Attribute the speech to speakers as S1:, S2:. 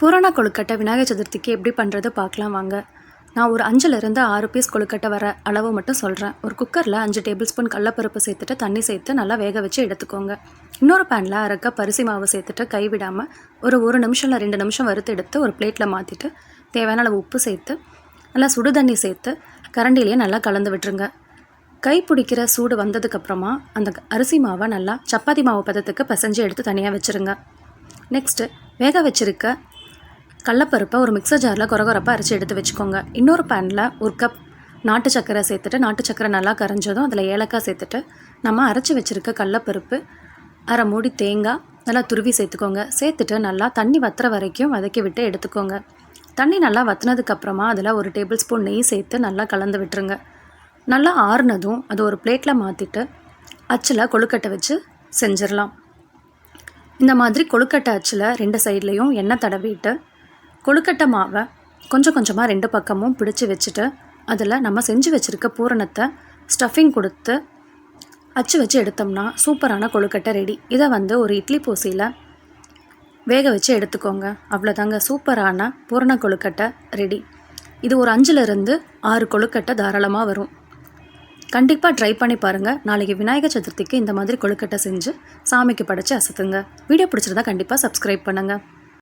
S1: பூரண கொழுக்கட்டை விநாயகர் சதுர்த்திக்கு எப்படி பண்ணுறது பார்க்கலாம் வாங்க. நான் ஒரு அஞ்சுலேருந்து ஆறு பீஸ் கொழுக்கட்டை வர அளவு மட்டும் சொல்கிறேன் ஒரு குக்கரில் அஞ்சு டேபிள் ஸ்பூன் கடலப்பருப்பு சேர்த்துட்டு தண்ணி சேர்த்து நல்லா வேக வச்சு எடுத்துக்கோங்க. இன்னொரு பேனில் அரைக்க பரிசி மாவு சேர்த்துட்டு கைவிடாமல் ஒரு ஒரு நிமிஷம் இல்லை ரெண்டு நிமிஷம் வறுத்து எடுத்து ஒரு பிளேட்டில் மாற்றிட்டு தேவையான அளவு உப்பு சேர்த்து நல்லா சுடு தண்ணி சேர்த்து கரண்டிலேயே நல்லா கலந்து விட்டுருங்க. கை பிடிக்கிற சூடு வந்ததுக்கப்புறமா அந்த அரிசி மாவை நல்லா சப்பாத்தி மாவு பதத்துக்கு பிசைஞ்சு எடுத்து தனியாக வச்சுருங்க. நெக்ஸ்ட்டு வேக வச்சுருக்க கடலப்பருப்பை ஒரு மிக்சர் ஜாரில் குறகுறப்பாக அரைச்சி எடுத்து வச்சுக்கோங்க. இன்னொரு பேனில் ஒரு கப் நாட்டு சக்கரை சேர்த்துட்டு நாட்டு சக்கரை நல்லா கரைஞ்சதும் அதில் ஏலக்காய் சேர்த்துட்டு நம்ம அரைச்சி வச்சுருக்க கடலப்பருப்பு அரை மூடி தேங்காய் நல்லா துருவி சேர்த்துக்கோங்க. சேர்த்துட்டு நல்லா தண்ணி வத்துற வரைக்கும் வதக்கி விட்டு எடுத்துக்கோங்க. தண்ணி நல்லா வத்துனதுக்கப்புறமா அதில் ஒரு டேபிள் ஸ்பூன் நெய் சேர்த்து நல்லா கலந்து விட்டுருங்க. நல்லா ஆறுனதும் அது ஒரு பிளேட்டில் மாற்றிட்டு அச்சில் கொழுக்கட்டை வச்சு செஞ்சிடலாம் இந்த மாதிரி கொழுக்கட்டை அச்சில் ரெண்டு சைட்லேயும் எண்ணெய் தடவிட்டு கொழுக்கட்டை மாவை கொஞ்சம் கொஞ்சமாக ரெண்டு பக்கமும் பிடிச்சி வச்சுட்டு அதில் நம்ம செஞ்சு வச்சுருக்க பூரணத்தை ஸ்டஃபிங் கொடுத்து அச்சு வச்சு எடுத்தோம்னா சூப்பரான கொழுக்கட்டை ரெடி இதை வந்து ஒரு இட்லி பூசியில் வேக வச்சு எடுத்துக்கோங்க. அவ்வளோதாங்க சூப்பரான பூரண கொழுக்கட்டை ரெடி இது ஒரு அஞ்சுலேருந்து ஆறு கொழுக்கட்டை தாராளமாக வரும். கண்டிப்பாக ட்ரை பண்ணி பாருங்கள் நாளைக்கு விநாயகர் சதுர்த்திக்கு இந்த மாதிரி கொழுக்கட்டை செஞ்சு சாமிக்கு படைச்சி அசத்துங்க. வீடியோ பிடிச்சிருந்தா கண்டிப்பாக சப்ஸ்கிரைப் பண்ணுங்கள்